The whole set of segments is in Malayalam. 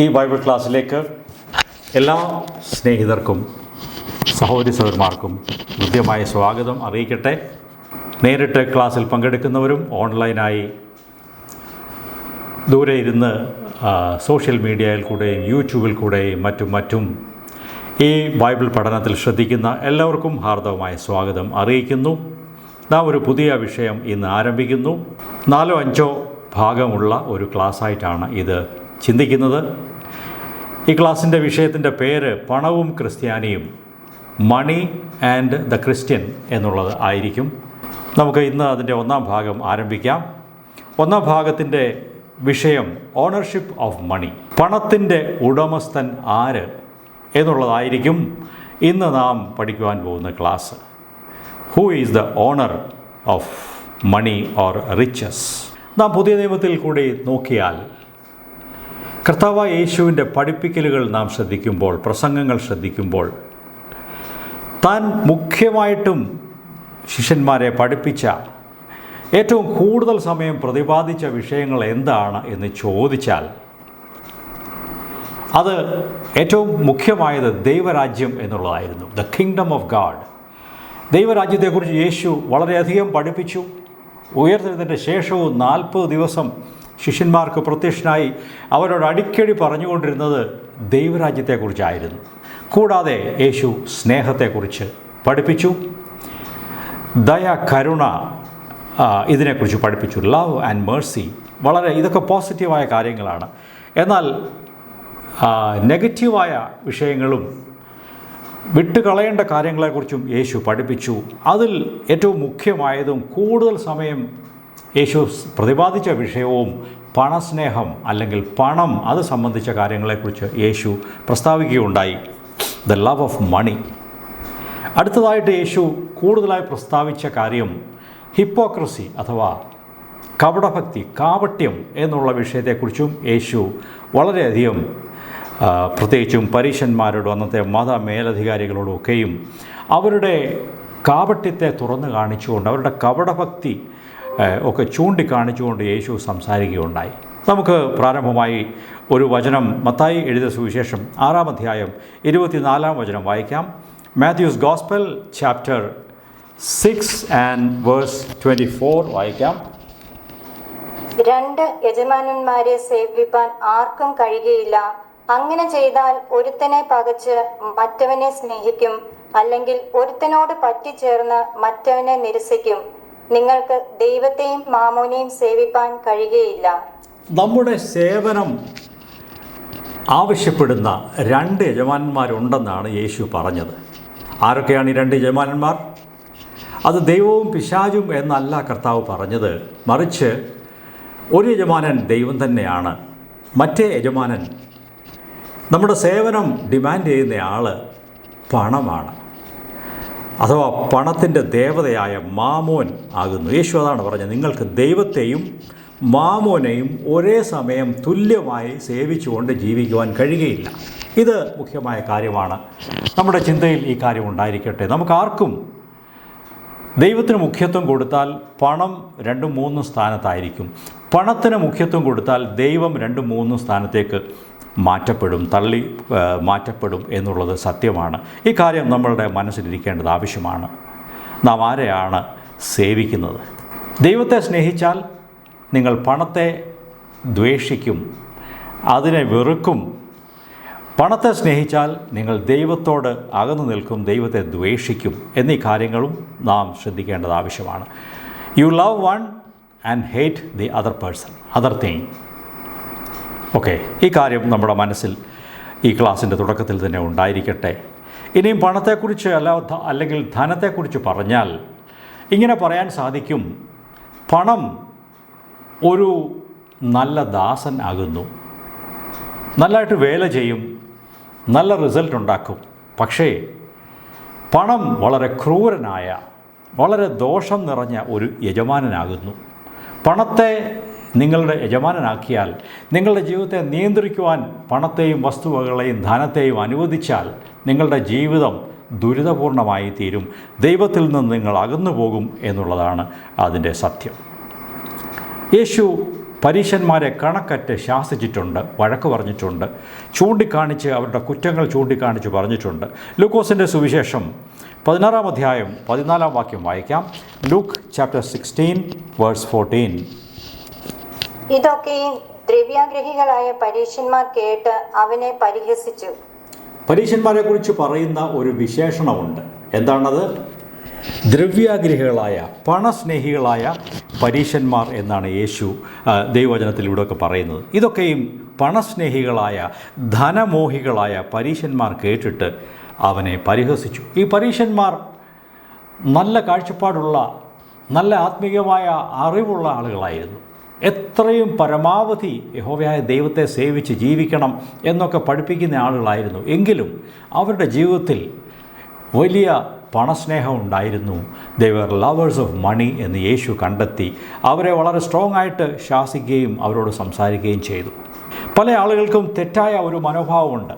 ഈ ബൈബിൾ ക്ലാസ്സിലേക്ക് എല്ലാ സ്നേഹിതർക്കും സഹോദരി സഹോദരന്മാർക്കും ഹൃദ്യമായ സ്വാഗതം അറിയിക്കട്ടെ. നേരിട്ട് ക്ലാസ്സിൽ പങ്കെടുക്കുന്നവരും ഓൺലൈനായി ദൂരെ ഇരുന്ന് സോഷ്യൽ മീഡിയയിൽ കൂടെയും യൂട്യൂബിൽ കൂടെയും മറ്റും മറ്റും ഈ ബൈബിൾ പഠനത്തിൽ ശ്രദ്ധിക്കുന്ന എല്ലാവർക്കും ഹാർദവമായ സ്വാഗതം അറിയിക്കുന്നു. നാം ഒരു പുതിയ വിഷയം ഇന്ന് ആരംഭിക്കുന്നു. നാലോ അഞ്ചോ ഭാഗമുള്ള ഒരു ക്ലാസ്സായിട്ടാണ് ഇത് ചിന്തിക്കുന്നത്? ഈ ക്ലാസ്സിന്റെ വിഷയത്തിന്റെ പേര് പണവും ക്രിസ്ത്യാനിയും മണി ആൻഡ് ദ ക്രിസ്ത്യൻ എന്നുള്ളത് ആയിരിക്കും. നമുക്ക് ഇന്ന് അതിന്റെ ഒന്നാം ഭാഗം ആരംഭിക്കാം. ഒന്നാം ഭാഗത്തിന്റെ വിഷയം ഓണർഷിപ്പ് ഓഫ് മണി. പണത്തിന്റെ ഉടമസ്ഥൻ ആര് എന്നുള്ളതായിരിക്കും ഇന്ന് നാം പഠിക്കുവാൻ പോകുന്ന class. Who is the owner of money or riches നാം പുതിയ നിയമത്തിൽ കൂടി നോക്കിയാൽ കർത്താവ് യേശുവിന്റെ പഠിപ്പിക്കലുകൾ നാം ശ്രദ്ധിക്കുമ്പോൾ പ്രസംഗങ്ങൾ ശ്രദ്ധിക്കുമ്പോൾ താൻ മുഖ്യമായിട്ടും ശിഷ്യന്മാരെ പഠിപ്പിച്ച ഏറ്റവും കൂടുതൽ സമയം പ്രതിപാദിച്ച വിഷയങ്ങൾ എന്താണ് എന്ന് ചോദിച്ചാൽ അത് ഏറ്റവും മുഖ്യമായത് ദൈവരാജ്യം എന്നുള്ളതായിരുന്നു. ദ കിങ്ഡം ഓഫ് ഗാഡ് ദൈവരാജ്യത്തെക്കുറിച്ച് യേശു വളരെയധികം പഠിപ്പിച്ചു. ഉയർത്തുന്നതിന്റെ ശേഷവും നാൽപ്പത് ദിവസം ശിഷ്യന്മാർക്ക് പ്രത്യക്ഷനായി അവരോട് അടിക്കടി പറഞ്ഞുകൊണ്ടിരുന്നത് ദൈവരാജ്യത്തെക്കുറിച്ചായിരുന്നു. കൂടാതെ യേശു സ്നേഹത്തെക്കുറിച്ച് പഠിപ്പിച്ചു. ദയ കരുണ ഇതിനെക്കുറിച്ച് പഠിപ്പിച്ചു. ലവ് ആൻഡ് മേഴ്സി വളരെ ഇതൊക്കെ പോസിറ്റീവായ കാര്യങ്ങളാണ്. എന്നാൽ നെഗറ്റീവായ വിഷയങ്ങളും വിട്ടുകളയേണ്ട കാര്യങ്ങളെക്കുറിച്ചും യേശു പഠിപ്പിച്ചു. അതിൽ ഏറ്റവും മുഖ്യമായതും കൂടുതൽ സമയം യേശു പ്രതിപാദിച്ച വിഷയവും പണസ്നേഹം അല്ലെങ്കിൽ പണം അത് സംബന്ധിച്ച കാര്യങ്ങളെക്കുറിച്ച് യേശു പ്രസ്താവിക്കുകയുണ്ടായി. ദ ലവ് ഓഫ് മണി അടുത്തതായിട്ട് യേശു കൂടുതലായി പ്രസ്താവിച്ച കാര്യം ഹിപ്പോക്രസി അഥവാ കപടഭക്തി കാവട്യം എന്നുള്ള വിഷയത്തെക്കുറിച്ചും യേശു വളരെയധികം പ്രത്യേകിച്ചും പരീശന്മാരോടും അന്നത്തെ മത മേലധികാരികളോടും ഒക്കെയും അവരുടെ കാപട്യത്തെ തുറന്നു കാണിച്ചുകൊണ്ട് അവരുടെ കപടഭക്തി ഒക്കെ ചൂണ്ടിക്കാണിച്ചുകൊണ്ട് യേശു സംസാരിക്കുകയുണ്ടായി. നമുക്ക് പ്രാരംഭമായി ഒരു വചനം മത്തായി എഴുതിയ സുവിശേഷം ആറാം അധ്യായം ഇരുപത്തിനാലാം വചനം വായിക്കാം. Matthew's gospel chapter six and verse twenty four വായിക്കാം. രണ്ട് യജമാനന്മാരെ സേവിപ്പാൻ ആർക്കും കഴിയുകയില്ല. അങ്ങനെ ചെയ്താൽ ഒരുത്തനെ പകച്ച് മറ്റവനെ സ്നേഹിക്കും അല്ലെങ്കിൽ ഒരുത്തനോട് പറ്റിച്ചേർന്ന് മറ്റവനെ നിരസിക്കും. നിങ്ങൾക്ക് ദൈവത്തെയും മാമോനെയും സേവിപ്പാൻ കഴിയുകയില്ല. നമ്മുടെ സേവനം ആവശ്യപ്പെടുന്ന രണ്ട് യജമാനന്മാരുണ്ടെന്നാണ് യേശു പറഞ്ഞത്. ആരൊക്കെയാണ് ഈ രണ്ട് യജമാനന്മാർ? അത് ദൈവവും പിശാചും എന്നല്ല കർത്താവ് പറഞ്ഞത്. മറിച്ച് ഒരു യജമാനൻ ദൈവം തന്നെയാണ്. മറ്റേ യജമാനൻ നമ്മുടെ സേവനം ഡിമാൻഡ് ചെയ്യുന്ന ആൾ പണമാണ്. അഥവാ പണത്തിന്റെ ദേവതയായ മാമോൻ ആകുന്നു. യേശു അതാണ് പറഞ്ഞത്. നിങ്ങൾക്ക് ദൈവത്തെയും മാമോനെയും ഒരേ സമയം തുല്യമായി സേവിച്ചുകൊണ്ട് ജീവിക്കുവാൻ കഴിയുകയില്ല. ഇത് മുഖ്യമായ കാര്യമാണ്. നമ്മുടെ ചിന്തയിൽ ഈ കാര്യം ഉണ്ടായിരിക്കട്ടെ. നമുക്കാർക്കും ദൈവത്തിന് മുഖ്യത്വം കൊടുത്താൽ പണം രണ്ടും മൂന്നും സ്ഥാനത്തായിരിക്കും. പണത്തിന് മുഖ്യത്വം കൊടുത്താൽ ദൈവം രണ്ടും മൂന്നും സ്ഥാനത്തേക്ക് മാറ്റപ്പെടും തള്ളി മാറ്റപ്പെടും എന്നുള്ളത് സത്യമാണ്. ഈ കാര്യം നമ്മളുടെ മനസ്സിലിരിക്കേണ്ടത് ആവശ്യമാണ്. നാം ആരെയാണ് സേവിക്കുന്നത്? ദൈവത്തെ സ്നേഹിച്ചാൽ നിങ്ങൾ പണത്തെ ദ്വേഷിക്കും അതിനെ വെറുക്കും. പണത്തെ സ്നേഹിച്ചാൽ നിങ്ങൾ ദൈവത്തോട് അകന്നു നിൽക്കും ദൈവത്തെ ദ്വേഷിക്കും എന്നീ കാര്യങ്ങളും നാം ശ്രദ്ധിക്കേണ്ടത് ആവശ്യമാണ്. You love one and hate the other person other thing okay ഈ കാര്യം നമ്മുടെ മനസ്സിൽ ഈ ക്ലാസ്സിന്റെ തുടക്കത്തിൽ തന്നെ ഉണ്ടായിരിക്കട്ടെ. ഇനിയും പണത്തെക്കുറിച്ച് അല്ല അല്ലെങ്കിൽ ധനത്തെക്കുറിച്ച് പറഞ്ഞാൽ ഇങ്ങനെ പറയാൻ സാധിക്കും പണം ഒരു നല്ല ദാസൻ ആകുന്നു. നല്ലതായിട്ട് വേല ചെയ്യും നല്ല റിസൾട്ട് ഉണ്ടാക്കും. പക്ഷേ പണം വളരെ ക്രൂരനായ വളരെ ദോഷം നിറഞ്ഞ ഒരു യജമാനനാകുന്നു. പണത്തെ നിങ്ങളുടെ യജമാനനാക്കിയാൽ നിങ്ങളുടെ ജീവിതത്തെ നിയന്ത്രിക്കുവാൻ പണത്തെയും വസ്തുവകളെയും ധനത്തെയും അനുവദിച്ചാൽ നിങ്ങളുടെ ജീവിതം ദുരിതപൂർണമായി തീരും ദൈവത്തിൽ നിന്ന് നിങ്ങൾ അകന്നു പോകും എന്നുള്ളതാണ് അതിന്റെ സത്യം. യേശു പരീശന്മാരെ കണക്കറ്റ് ശാസിച്ചിട്ടുണ്ട് വഴക്ക് പറഞ്ഞിട്ടുണ്ട് ചൂണ്ടിക്കാണിച്ച് അവരുടെ കുറ്റങ്ങൾ ചൂണ്ടിക്കാണിച്ച് പറഞ്ഞിട്ടുണ്ട്. ലൂക്കോസിന്റെ സുവിശേഷം പതിനാറാം അധ്യായം പതിനാലാം വാക്യം വായിക്കാം. Luke chapter sixteen verse fourteen. ഇതൊക്കെയും ദ്രവ്യാഗ്രഹികളായ പരീക്ഷന്മാർ കേട്ട് അവനെ പരിഹസിച്ചു. പരീക്ഷന്മാരെ കുറിച്ച് പറയുന്ന ഒരു വിശേഷണമുണ്ട്. എന്താണത്? ദ്രവ്യാഗ്രഹികളായ പണസ്നേഹികളായ പരീക്ഷന്മാർ എന്നാണ് യേശു ദൈവവചനത്തിലൂടെയൊക്കെ പറയുന്നത്. ഇതൊക്കെയും പണസ്നേഹികളായ ധനമോഹികളായ പരീശന്മാർ കേട്ടിട്ട് അവനെ പരിഹസിച്ചു. ഈ പരീക്ഷന്മാർ നല്ല കാഴ്ചപ്പാടുള്ള നല്ല ആത്മീയമായ അറിവുള്ള ആളുകളായിരുന്നു. എത്രയും പരമാവധി യഹോവയായ ദൈവത്തെ സേവിച്ച് ജീവിക്കണം എന്നൊക്കെ പഠിപ്പിക്കുന്ന ആളുകളായിരുന്നു. എങ്കിലും അവരുടെ ജീവിതത്തിൽ വലിയ പണസ്നേഹം ഉണ്ടായിരുന്നു. ദൈവർ ലവേഴ്സ് ഓഫ് മണി എന്ന് യേശു കണ്ടെത്തി. അവരെ വളരെ സ്ട്രോങ് ആയിട്ട് ശാസിക്കുകയും അവരോട് സംസാരിക്കുകയും ചെയ്തു. പല ആളുകൾക്കും തെറ്റായ ഒരു മനോഭാവമുണ്ട്.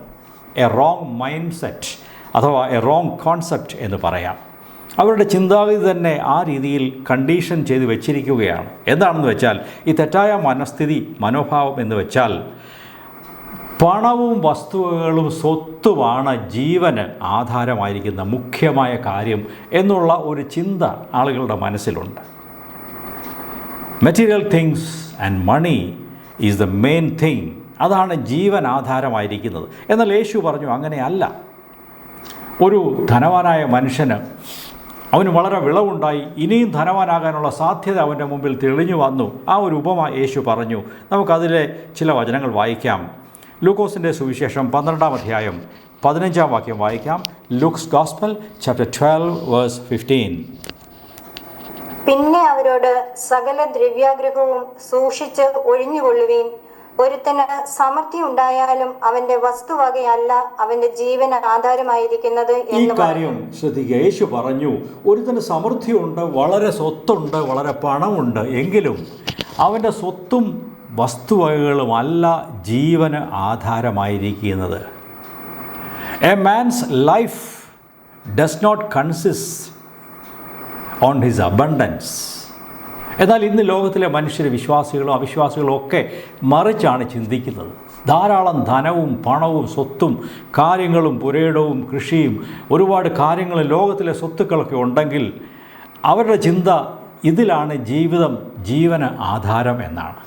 എ റോങ് മൈൻഡ് സെറ്റ് അഥവാ എ റോങ് കോൺസെപ്റ്റ് എന്ന് പറയാം. അവരുടെ ചിന്താഗതി തന്നെ ആ രീതിയിൽ കണ്ടീഷൻ ചെയ്ത് വെച്ചിരിക്കുകയാണ്. എന്താണെന്ന് വെച്ചാൽ ഈ തെറ്റായ മനസ്ഥിതി മനോഭാവം എന്ന് വെച്ചാൽ പണവും വസ്തുവകളും സ്വത്തുമാണ് ജീവന് ആധാരമായിരിക്കുന്ന മുഖ്യമായ കാര്യം എന്നുള്ള ഒരു ചിന്ത ആളുകളുടെ മനസ്സിലുണ്ട്. Material things and money is the main thing അതാണ് ജീവൻ ആധാരമായിരിക്കുന്നത്. എന്നാൽ യേശു പറഞ്ഞു അങ്ങനെയല്ല ഒരു ധനവാനായ മനുഷ്യന് അവന് വളരെ വിളവുണ്ടായി. ഇനിയും ധനവാനാകാനുള്ള സാധ്യത അവന്റെ മുമ്പിൽ തെളിഞ്ഞു വന്നു. ആ ഒരു ഉപമ യേശു പറഞ്ഞു. നമുക്കതിലെ ചില വചനങ്ങൾ വായിക്കാം. ലൂക്കോസിന്റെ സുവിശേഷം പന്ത്രണ്ടാം അധ്യായം പതിനഞ്ചാം വാക്യം വായിക്കാം. Luke's gospel chapter twelve verse fifteen. പിന്നെ അവരോട് സകല ദ്രവ്യാഗ്രഹവും സൂക്ഷിച്ച് ഒഴിഞ്ഞുകൊള്ളുവീൻ. ഒരുത്തന് സമൃദ്ധി ഉണ്ടായാലും അവന്റെ വസ്തുവകയല്ല അവന്റെ ജീവൻ ആധാരമായിരിക്കുന്നത് ഈ കാര്യം ശ്രദ്ധിക്കുക. യേശു പറഞ്ഞു ഒരുത്തന് സമൃദ്ധിയുണ്ട് വളരെ സ്വത്തുണ്ട് വളരെ പണമുണ്ട്. എങ്കിലും അവന്റെ സ്വത്തും വസ്തുവകകളും അല്ല ജീവന് ആധാരമായിരിക്കുന്നത്. A man's life does not consist on his abundance. എന്നാൽ ഇന്ന് ലോകത്തിലെ മനുഷ്യർ വിശ്വാസികളും അവിശ്വാസികളും ഒക്കെ മറിച്ചാണ് ചിന്തിക്കുന്നത്. ധാരാളം ധനവും പണവും സ്വത്തും കാര്യങ്ങളും പുരയിടവും കൃഷിയും ഒരുപാട് കാര്യങ്ങൾ ലോകത്തിലെ സ്വത്തുക്കളൊക്കെ ഉണ്ടെങ്കിൽ അവരുടെ ചിന്ത ഇതിലാണ് ജീവിതം ജീവന ആധാരം എന്നാണ്.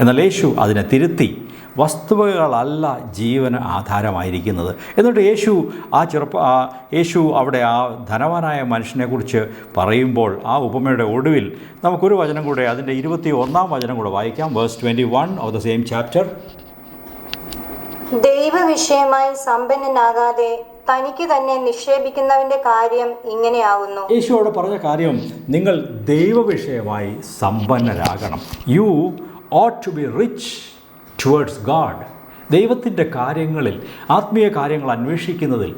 എന്നാൽ യേശു അതിനെ തിരുത്തി വസ്തുവകളല്ല ജീവന് ആധാരമായിരിക്കുന്നത്. എന്നിട്ട് യേശു ആ ചെറുപ്പ ആ യേശു അവിടെ ആ ധനവാനായ മനുഷ്യനെക്കുറിച്ച് പറയുമ്പോൾ ആ ഉപമയുടെ ഒടുവിൽ നമുക്കൊരു വചനം കൂടെ അതിന്റെ ഇരുപത്തി ഒന്നാം വചനം കൂടെ വായിക്കാം. Verse twenty one of the same chapter. ദൈവവിഷയമായി സമ്പന്നനാകാതെ തനിക്ക് തന്നെ നിക്ഷേപിക്കുന്നവന്റെ കാര്യം ഇങ്ങനെയാകുന്നു യേശു അവിടെ പറഞ്ഞ കാര്യം നിങ്ങൾ ദൈവവിഷയമായി സമ്പന്നരാകണം. You ought to be rich towards God ദൈവത്തിന്റെ കാര്യങ്ങളിൽ ആത്മീയ കാര്യങ്ങൾ അന്വേഷിക്കുന്നതിൽ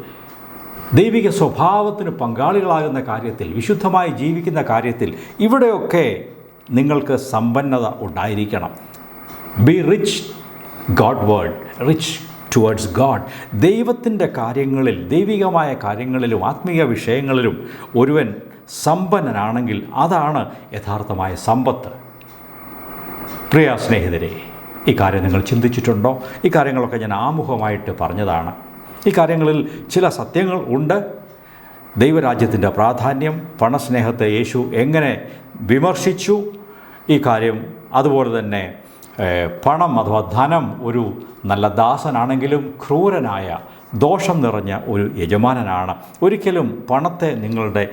ദൈവിക സ്വഭാവത്തിന് പങ്കാളികളാകുന്ന കാര്യത്തിൽ വിശുദ്ധമായി ജീവിക്കുന്ന കാര്യത്തിൽ ഇവിടെയൊക്കെ നിങ്ങൾക്ക് സമ്പന്നത ഉണ്ടായിരിക്കണം. Be rich Godward rich towards God ദൈവത്തിന്റെ കാര്യങ്ങളിൽ ദൈവികമായ കാര്യങ്ങളിലും ആത്മീയ വിഷയങ്ങളിലും ഒരുവൻ സമ്പന്നനാണെങ്കിൽ അതാണ് യഥാർത്ഥമായ സമ്പത്ത്. പ്രിയ സ്നേഹിതരെ ഈ കാര്യം നിങ്ങൾ ചിന്തിച്ചിട്ടുണ്ടോ? ഇക്കാര്യങ്ങളൊക്കെ കാര്യങ്ങളൊക്കെ ഞാൻ ആമുഖമായിട്ട് പറഞ്ഞതാണ്. ഇക്കാര്യങ്ങളിൽ കാര്യങ്ങളിൽ ചില സത്യങ്ങൾ ഉണ്ട്. ദൈവരാജ്യത്തിന്റെ പ്രാധാന്യം പണസ്നേഹത്തെ യേശു എങ്ങനെ വിമർശിച്ചു? ഈ കാര്യം അതുപോലെ തന്നെ പണം അഥവാ ധനം ഒരു നല്ല ദാസനാണെങ്കിലും ക്രൂരനായ ദോഷം നിറഞ്ഞ ഒരു യജമാനനാണ്. ഒരിക്കലും പണത്തെ നിങ്ങളുടെ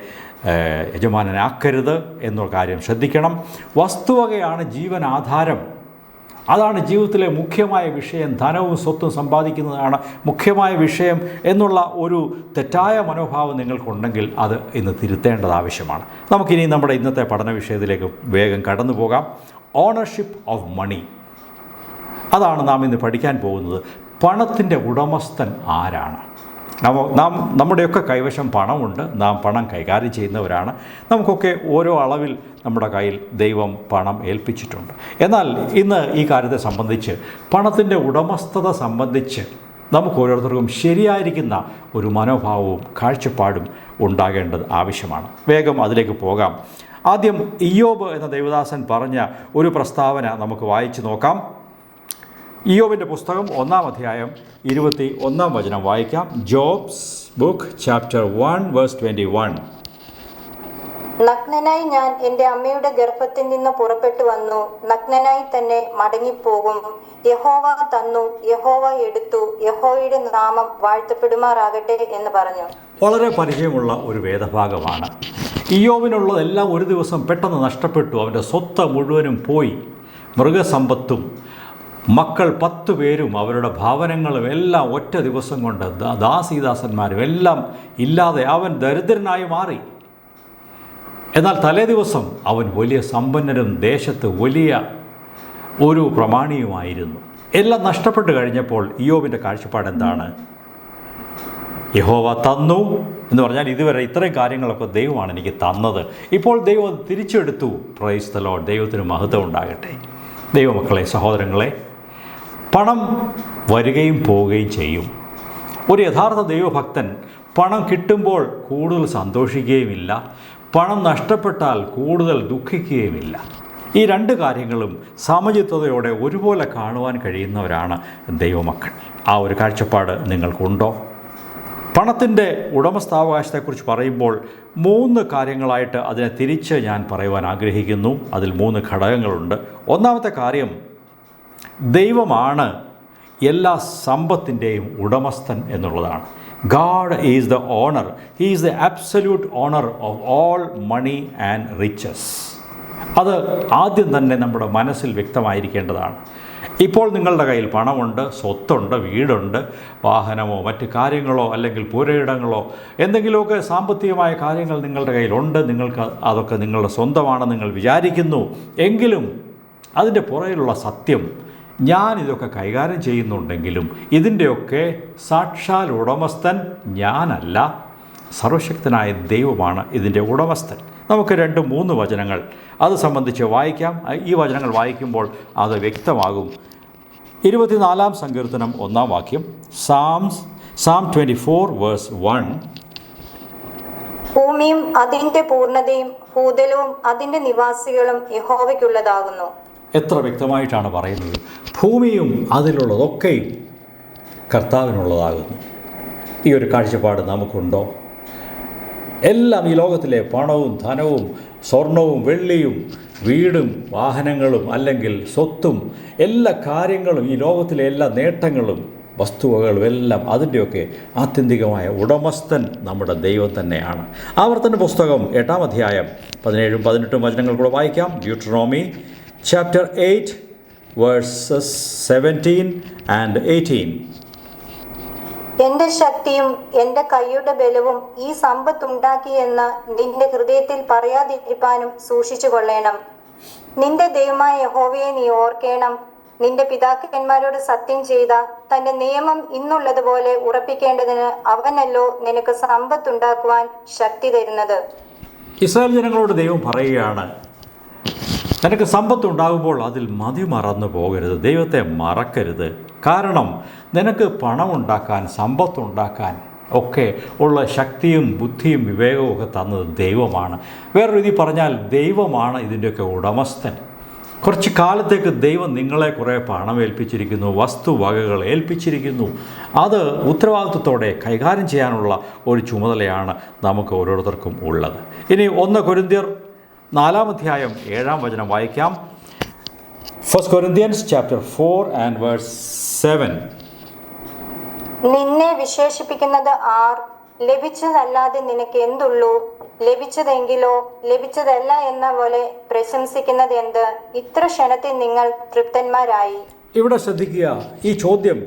യജമാനനാക്കരുത് എന്നുള്ള കാര്യം ശ്രദ്ധിക്കണം. വസ്തുവകയാണ് ജീവനാധാരം. അതാണ് ജീവിതത്തിലെ മുഖ്യമായ വിഷയം. ധനവും സ്വത്തും സമ്പാദിക്കുന്നതാണ് മുഖ്യമായ വിഷയം എന്നുള്ള ഒരു തെറ്റായ മനോഭാവം നിങ്ങൾക്കുണ്ടെങ്കിൽ അത് ഇന്ന് തിരുത്തേണ്ടത് ആവശ്യമാണ്. നമുക്കിനി നമ്മുടെ ഇന്നത്തെ പഠന വിഷയത്തിലേക്ക് വേഗം കടന്നു പോകാം. ഓണർഷിപ്പ് ഓഫ് മണി അതാണ് നാം ഇന്ന് പഠിക്കാൻ പോകുന്നത്. പണത്തിന്റെ ഉടമസ്ഥൻ ആരാണ്? നമ്മ നാം നമ്മുടെയൊക്കെ കൈവശം പണമുണ്ട്. നാം പണം കൈകാര്യം ചെയ്യുന്നവരാണ്. നമുക്കൊക്കെ ഓരോ അളവിൽ നമ്മുടെ കയ്യിൽ ദൈവം പണം ഏൽപ്പിച്ചിട്ടുണ്ട്. എന്നാൽ ഇന്ന് ഈ കാര്യത്തെ സംബന്ധിച്ച് പണത്തിന്റെ ഉടമസ്ഥത സംബന്ധിച്ച് നമുക്ക് ഓരോരുത്തർക്കും ശരിയായിരിക്കുന്ന ഒരു മനോഭാവവും കാഴ്ചപ്പാടും ഉണ്ടാകേണ്ടത് ആവശ്യമാണ്. വേഗം അതിലേക്ക് പോകാം. ആദ്യം ഇയോബ് എന്ന ദേവദാസൻ പറഞ്ഞ ഒരു പ്രസ്താവന നമുക്ക് വായിച്ചു നോക്കാം. ഇയോബിന്റെ പുസ്തകം ഒന്നാം അധ്യായം ഇരുപത്തി ഒന്നാം വചനം വായിക്കാം. Job's book chapter one verse twenty one. നഗ്നനായി ഞാൻ എന്റെ അമ്മയുടെ ഗർഭത്തിൽ നിന്ന് പുറപ്പെട്ടു വന്നു. നഗ്നനായി തന്നെ മടങ്ങിപ്പോകും. യഹോവ തന്നു. യഹോവ എടുത്തു. യഹോയുടെ നാമം വാഴ്ത്തപ്പെടുമാറാകട്ടെ എന്ന് പറഞ്ഞു. വളരെ പരിചയമുള്ള ഒരു വേദഭാഗമാണ്. ഇയോവിനുള്ളതെല്ലാം ഒരു ദിവസം പെട്ടെന്ന് നഷ്ടപ്പെട്ടു. അവന്റെ സ്വത്ത് മുഴുവനും പോയി. മൃഗസമ്പത്തും മക്കൾ പത്ത് പേരും അവരുടെ ഭാവനങ്ങളും എല്ലാം ഒറ്റ ദിവസം കൊണ്ട് ദാസീദാസന്മാരും എല്ലാം ഇല്ലാതെ അവൻ ദരിദ്രനായി മാറി. എന്നാൽ തലേ ദിവസം അവൻ വലിയ സമ്പന്നരും ദേശത്ത് വലിയ ഒരു പ്രമാണിയുമായിരുന്നു. എല്ലാം നഷ്ടപ്പെട്ട് കഴിഞ്ഞപ്പോൾ ഇയോബിന്റെ കാഴ്ചപ്പാട് എന്താണ്? യഹോവ തന്നു എന്ന് പറഞ്ഞാൽ ഇതുവരെ ഇത്രയും കാര്യങ്ങളൊക്കെ ദൈവമാണ് എനിക്ക് തന്നത്. ഇപ്പോൾ ദൈവം തിരിച്ചെടുത്തു. പ്രൈസ് തലോ ദൈവത്തിന് മഹത്വം ഉണ്ടാകട്ടെ. ദൈവമക്കളെ സഹോദരങ്ങളെ പണം വരികയും പോവുകയും ചെയ്യും. ഒരു യഥാർത്ഥ ദൈവഭക്തൻ പണം കിട്ടുമ്പോൾ കൂടുതൽ സന്തോഷിക്കുകയുമില്ല. പണം നഷ്ടപ്പെട്ടാൽ കൂടുതൽ ദുഃഖിക്കുകയുമില്ല. ഈ രണ്ട് കാര്യങ്ങളും സാമജിത്വതയോടെ ഒരുപോലെ കാണുവാൻ കഴിയുന്നവരാണ് ദൈവമക്കൾ. ആ ഒരു കാഴ്ചപ്പാട് നിങ്ങൾക്കുണ്ടോ? പണത്തിന്റെ ഉടമസ്ഥാവകാശത്തെക്കുറിച്ച് പറയുമ്പോൾ മൂന്ന് കാര്യങ്ങളായിട്ട് അതിനെ തിരിച്ച് ഞാൻ പറയുവാൻ ആഗ്രഹിക്കുന്നു. അതിൽ മൂന്ന് ഘടകങ്ങളുണ്ട്. ഒന്നാമത്തെ കാര്യം ദൈവമാണ് എല്ലാ സമ്പത്തിന്റെയും ഉടമസ്ഥൻ എന്നുള്ളതാണ്. God is the owner he is the absolute owner of all money and riches അത് ആദ്യം തന്നെ നമ്മുടെ മനസ്സിൽ വ്യക്തമായിരിക്കേണ്ടതാണ്. ഇപ്പോൾ നിങ്ങളുടെ കയ്യിൽ പണമുണ്ട് സ്വത്തുണ്ട് വീടുണ്ട് വാഹനമോ മറ്റ് കാര്യങ്ങളോ അല്ലെങ്കിൽ പുരയിടങ്ങളോ എന്തെങ്കിലുമൊക്കെ സാമ്പത്തികമായ കാര്യങ്ങൾ നിങ്ങളുടെ കയ്യിലുണ്ട് നിങ്ങൾക്ക് അതൊക്കെ നിങ്ങളുടെ സ്വന്തമാണെന്ന് നിങ്ങൾ വിചാരിക്കുന്നു എങ്കിലും അതിന്റെ പുറകിലുള്ള സത്യം ഞാൻ ഇതൊക്കെ കൈകാര്യം ചെയ്യുന്നുണ്ടെങ്കിലും ഇതിന്റെയൊക്കെ സാക്ഷാൽ ഉടമസ്ഥൻ ഞാനല്ല. സർവശക്തനായ ദൈവമാണ് ഇതിന്റെ ഉടമസ്ഥൻ. നമുക്ക് രണ്ട് മൂന്ന് വചനങ്ങൾ. അത് സംബന്ധിച്ച് വായിക്കാം. ഈ വചനങ്ങൾ വായിക്കുമ്പോൾ അത് വ്യക്തമാകും. ഇരുപത്തിനാലാം സങ്കീർത്തനം ഒന്നാം വാക്യം. Psalms Psalm twenty four verse one. ഭൂമിയും അതിന്റെ പൂർണതയും ഭൂതലവും അതിന്റെ നിവാസികളും യഹോവയ്ക്കുള്ളതാകുന്നു. എത്ര വ്യക്തമായിട്ടാണ് പറയുന്നത്? ഭൂമിയും അതിലുള്ളതൊക്കെയും കർത്താവിനുള്ളതാകുന്നു. ഈ ഒരു കാഴ്ചപ്പാട് നമുക്കുണ്ടോ? എല്ലാം ഈ ലോകത്തിലെ പണവും ധനവും സ്വർണവും വെള്ളിയും വീടും വാഹനങ്ങളും അല്ലെങ്കിൽ സ്വത്തും എല്ലാ കാര്യങ്ങളും ഈ ലോകത്തിലെ എല്ലാ നേട്ടങ്ങളും വസ്തുവകളും എല്ലാം അതിന്റെയൊക്കെ ആത്യന്തികമായ ഉടമസ്ഥൻ നമ്മുടെ ദൈവം തന്നെയാണ്. ആവർത്തന പുസ്തകം എട്ടാം അധ്യായം പതിനേഴും പതിനെട്ടും വചനങ്ങൾ കൂടെ വായിക്കാം. Deuteronomy chapter eight verses seventeen and eighteen എന്റെ ശക്തിയും എന്റെ കൈയുടെ ബലവും ഈ സമ്പത്തുണ്ടാക്കിയെന്ന് നിന്റെ ഹൃദയത്തിൽ പറയാതിരിക്കാനും സൂക്ഷിച്ചു കൊള്ളേണം. നിന്റെ ദൈവമായ യഹോവയെ നീ ഓർക്കേണം. നിന്റെ പിതാക്കന്മാരോട് സത്യം ചെയ്ത തന്റെ നിയമം ഇന്നുള്ളതുപോലെ ഉറപ്പിക്കേണ്ടതിന് അവനല്ലോ നിനക്ക് സമ്പത്തുണ്ടാക്കുവാൻ ശക്തി തരുന്നത്. ഇസ്രായേൽ ജനങ്ങളോട് ദൈവം പറയുകയാണ് നിനക്ക് സമ്പത്ത് ഉണ്ടാകുമ്പോൾ അതിൽ മതി മറന്നു പോകരുത്. ദൈവത്തെ മറക്കരുത്. കാരണം നിനക്ക് പണമുണ്ടാക്കാൻ സമ്പത്തുണ്ടാക്കാൻ ഒക്കെ ഉള്ള ശക്തിയും ബുദ്ധിയും വിവേകവും ഒക്കെ തന്നത് ദൈവമാണ്. വേറൊരു രീതി പറഞ്ഞാൽ ദൈവമാണ് ഇതിന്റെയൊക്കെ ഉടമസ്ഥൻ. കുറച്ച് കാലത്തേക്ക് ദൈവം നിങ്ങളെ കുറേ പണം ഏൽപ്പിച്ചിരിക്കുന്നു വസ്തുവകകൾ ഏൽപ്പിച്ചിരിക്കുന്നു. അത് ഉത്തരവാദിത്വത്തോടെ കൈകാര്യം ചെയ്യാനുള്ള ഒരു ചുമതലയാണ് നമുക്ക് ഓരോരുത്തർക്കും ഉള്ളത്. ഇനി ഒന്ന് കൊരിന്ത്യർ നാലാം അധ്യായം ഏഴാം വചനം വായിക്കാം. First Corinthians chapter four and verse seven നിന്നെ വിശേഷിപ്പിക്കുന്നത് ആർ? ലഭിച്ചതല്ലാതെ നിനക്ക് എന്തുള്ളൂ? ലഭിച്ചതെങ്കിലോ? ലഭിച്ചതല്ല എന്ന പോലെ പ്രശംസിക്കുന്നത് എന്ത്? ഇത്ര ക്ഷണത്തിൽ നിങ്ങൾ തൃപ്തന്മാരായി. ഇവിടെ ശ്രദ്ധിക്കുക ഈ ചോദ്യം